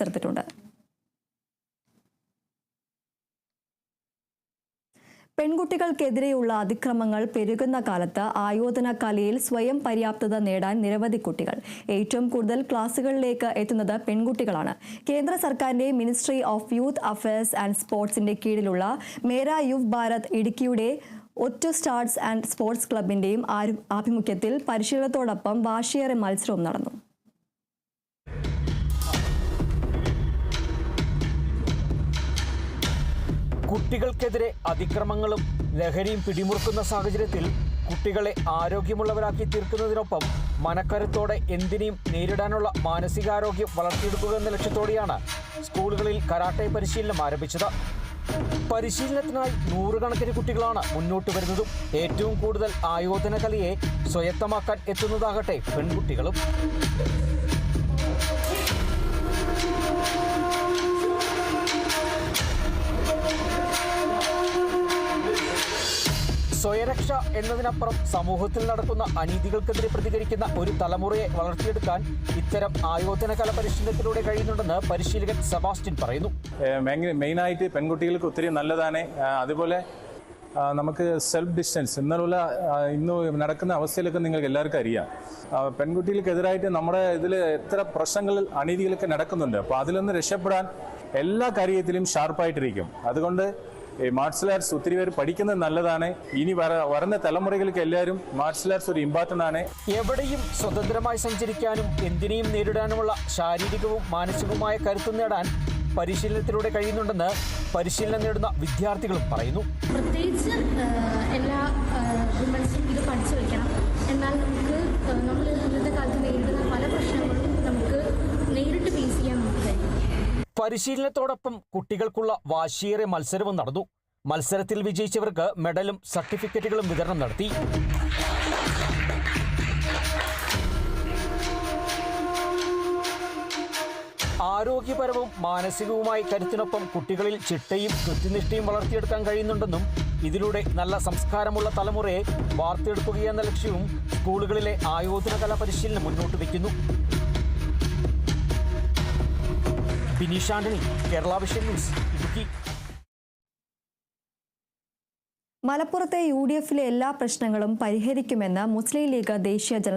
ചേർത്തിട്ടുണ്ട്. പെൺകുട്ടികൾക്കെതിരെയുള്ള അതിക്രമങ്ങൾ പെരുകുന്ന കാലത്ത് ആയോധന കലയിൽ സ്വയം പര്യാപ്തത നേടാൻ നിരവധി കുട്ടികൾ. ഏറ്റവും കൂടുതൽ ക്ലാസുകളിലേക്ക് എത്തുന്നത് പെൺകുട്ടികളാണ്. കേന്ദ്ര സർക്കാരിന്റെ ministry of youth affairs and സ്പോർട്സിന്റെ കീഴിലുള്ള മേര യുവ് ഭാരത് ഇടുക്കിയുടെ ഒറ്റു സ്റ്റാർട്സ് ആൻഡ് സ്പോർട്സ് ക്ലബിന്റെയും ആഭിമുഖ്യത്തിൽ പരിശീലനത്തോടൊപ്പം വാശിയേറെ മത്സരവും നടന്നു. കുട്ടികൾക്കെതിരെ അതിക്രമങ്ങളും ലഹരിയും പിടിമുറുക്കുന്ന സാഹചര്യത്തിൽ കുട്ടികളെ ആരോഗ്യമുള്ളവരാക്കി തീർക്കുന്നതിനൊപ്പം മനക്കരുത്തോടെ എന്തിനേയും നേരിടാനുള്ള മാനസികാരോഗ്യം വളർത്തിയെടുക്കുക എന്ന ലക്ഷ്യത്തോടെയാണ് സ്കൂളുകളിൽ കരാട്ടെ പരിശീലനം ആരംഭിച്ചത്. പരിശീലനത്തിനായി നൂറുകണക്കിന് കുട്ടികളാണ് മുന്നോട്ട് വരുന്നതും ഏറ്റവും കൂടുതൽ ആയോധന കലയെ സ്വയത്തമാക്കാൻ എത്തുന്നതാകട്ടെ പെൺകുട്ടികളും. സ്വയരക്ഷ എന്നതിനപ്പുറം സമൂഹത്തിൽ നടക്കുന്ന അനീതികൾക്കെതിരെ പ്രതികരിക്കുന്ന ഒരു തലമുറയെ വളർത്തിയെടുക്കാൻ ഇത്തരം ആയോധന കല പരിശീലനത്തിലൂടെ കഴിയുന്നുണ്ടെന്ന് പരിശീലകൻ സെബാസ്റ്റ്യൻ പറയുന്നു. മെയിനായിട്ട് പെൺകുട്ടികൾക്ക് ഒത്തിരി നല്ലതാണ്. അതുപോലെ നമുക്ക് സെൽഫ് ഡിസ്റ്റൻസ് എന്നുള്ള ഇന്ന് നടക്കുന്ന അവസ്ഥയിലൊക്കെ നിങ്ങൾക്ക് എല്ലാവർക്കും അറിയാം. പെൺകുട്ടികൾക്കെതിരായിട്ട് നമ്മുടെ ഇതിൽ എത്ര പ്രശ്നങ്ങൾ അനീതികളൊക്കെ നടക്കുന്നുണ്ട്. അപ്പോൾ അതിലൊന്ന് രക്ഷപ്പെടാൻ എല്ലാ കാര്യത്തിലും ഷാർപ്പായിട്ടിരിക്കും അതുകൊണ്ട് മാർഷൽ ആർട്സ് ഒത്തിരി പേര് പഠിക്കുന്നത് നല്ലതാണ്. ഇനി വര വരുന്ന തലമുറകൾക്ക് എല്ലാവരും മാർഷൽ ആർട്സ് ഒരു ഇമ്പോർട്ടന്റ് ആണ്. എവിടെയും സ്വതന്ത്രമായി സഞ്ചരിക്കാനും എന്തിനേയും നേരിടാനുമുള്ള ശാരീരികവും മാനസികവുമായ കരുത്ത് നേടാൻ പരിശീലനത്തിലൂടെ കഴിയുന്നുണ്ടെന്ന് പരിശീലനം നേടുന്ന വിദ്യാർത്ഥികളും പറയുന്നു. പ്രത്യേകിച്ച് പരിശീലനത്തോടൊപ്പം കുട്ടികൾക്കുള്ള വാശിയേറെ മത്സരവും നടന്നു. മത്സരത്തിൽ വിജയിച്ചവർക്ക് മെഡലും സർട്ടിഫിക്കറ്റുകളും വിതരണം നടത്തി. ആരോഗ്യപരവും മാനസികവുമായി കരുത്തിനൊപ്പം കുട്ടികളിൽ ചിട്ടയും കൃത്യനിഷ്ഠയും വളർത്തിയെടുക്കാൻ കഴിയുന്നുണ്ടെന്നും ഇതിലൂടെ നല്ല സംസ്കാരമുള്ള തലമുറയെ വാർത്തെടുക്കുകയെന്ന ലക്ഷ്യവും സ്കൂളുകളിലെ ആയോധന കലാ പരിശീലനം മുന്നോട്ട് വയ്ക്കുന്നു. Bineesh Antony Kerala vision news Idukki. മലപ്പുറത്തെ യു ഡി എഫിലെ എല്ലാ പ്രശ്നങ്ങളും പരിഹരിക്കുമെന്ന് മുസ്ലിം ലീഗ് ദേശീയ